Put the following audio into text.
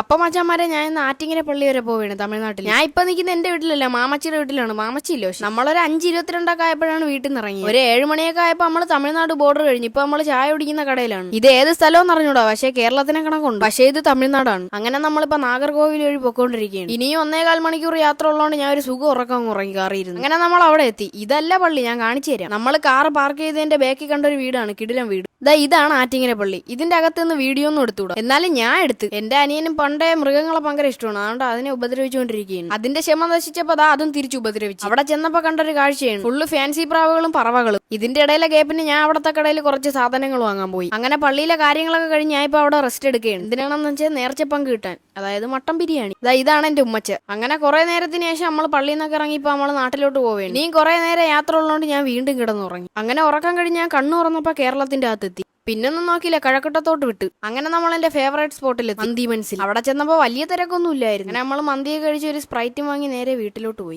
അപ്പൊ മച്ചാമാരെ ഞാൻ ആറ്റിങ്ങര പള്ളി വരെ പോവുകയാണ് തമിഴ്നാട്ടിൽ ഞാൻ ഇപ്പൊ നിൽക്കുന്ന എന്റെ വീട്ടിലല്ല മാമച്ചിയുടെ വീട്ടിലാണ്. മാമച്ചില്ലോ നമ്മളൊരു അഞ്ച് ഇരുപത്തിരണ്ടൊക്കെ ആയപ്പോഴാണ് വീട്ടിൽ നിന്ന് ഇറങ്ങി ഒരു ഏഴ് മണിയൊക്കെ ആയപ്പോ നമ്മൾ തമിഴ്നാട് ബോർഡർ കഴിഞ്ഞു ഇപ്പൊ നമ്മൾ ചായ കുടിക്കുന്ന കടയിലാണ്. ഇത് ഏത് സ്ഥലവും അറിഞ്ഞൂടാ പക്ഷേ കേരളത്തിനെ കണക്കുണ്ട്. പക്ഷേ ഇത് തമിഴ്നാടാണ്. അങ്ങനെ നമ്മളിപ്പോ നാഗർകോവിൽ വഴി പൊക്കോണ്ടിരിക്കുകയാണ് ഇനിയും ഒന്നേകാൽ മണിക്കൂർ യാത്ര ഉള്ളതുകൊണ്ട് ഞാൻ ഒരു സുഖം ഉറക്കം ഉറങ്ങി കാറിയിരുന്നു. അങ്ങനെ നമ്മൾ അവിടെ എത്തി. ഇതല്ല പള്ളി ഞാൻ കാണിച്ചു തരാം. നമ്മൾ കാർ പാർക്ക് ചെയ്തതിന്റെ ബാക്കി കണ്ട ഒരു വീടാണ് കിടിലം വീട്. ദാ ഇതാണ് ആറ്റിങ്ങര പള്ളി. ഇതിന്റെ അകത്ത് നിന്ന് വീഡിയോ ഒന്നും എടുത്തുകൂടാ എന്നാലും ഞാൻ എടുത്ത്. എന്റെ അനിയനും പണ്ടേ മൃഗങ്ങളെ ഭയങ്കര ഇഷ്ടമാണ്. അതുകൊണ്ട് അതിനെ ഉപദ്രവിച്ചുകൊണ്ടിരിക്കുകയാണ്. അതിന്റെ ക്ഷമ നശിച്ചപ്പോ അതാ അതും തിരിച്ചു ഉപദ്രവിച്ചു. അവിടെ ചെന്നപ്പോ കണ്ടൊരു കാഴ്ചയാണ്. ഫുള്ള് ഫാൻസി പ്രാവുകളും പറവകളും. ഇതിന്റെ ഇടയിലെ ഗ്യാപ്പിന് ഞാൻ അവിടത്തെ കടയിൽ കുറച്ച് സാധനങ്ങൾ വാങ്ങാൻ പോയി. അങ്ങനെ പള്ളിയിലെ കാര്യങ്ങളൊക്കെ കഴിഞ്ഞ് ഞാൻ ഇപ്പൊ അവിടെ റെസ്റ്റ് എടുക്കുകയാണ്. എന്തിനാണെന്ന് വെച്ചാൽ നേർച്ച പങ്ക് കിട്ടാൻ. അതായത് മട്ടൻ ബിരിയാണി. ഇതാ ഇതാണ് എന്റെ ഉമ്മച്ച അങ്ങനെ കുറെ നേരത്തിന് ശേഷം നമ്മൾ പള്ളിയിൽ നിന്നൊക്കെ ഇറങ്ങി ഇപ്പൊ നമ്മൾ നാട്ടിലോട്ട് പോവേണ്ടി നീ കുറെ നേരം യാത്ര ഉള്ളതുകൊണ്ട് ഞാൻ വീണ്ടും കിടന്നുറങ്ങി. അങ്ങനെ ഉറക്കം കഴിഞ്ഞ് ഞാൻ കണ്ണു തുറന്നപ്പോ കേരളത്തിന്റെ അകത്തെത്തി. പിന്നൊന്നും നോക്കിയില്ല കഴക്കട്ടത്തോട്ട് വിട്ട്. അങ്ങനെ നമ്മൾ എന്റെ ഫേവറേറ്റ് സ്പോട്ടിൽ മന്തി മനസ്സിൽ. അവിടെ ചെന്നപ്പോ വലിയ തിരക്കൊന്നും ഇല്ലായിരുന്നു അങ്ങനെ നമ്മൾ മന്തിയെ കഴിച്ച് ഒരു സ്പ്രൈറ്റും വാങ്ങി നേരെ വീട്ടിലോട്ട് പോയി.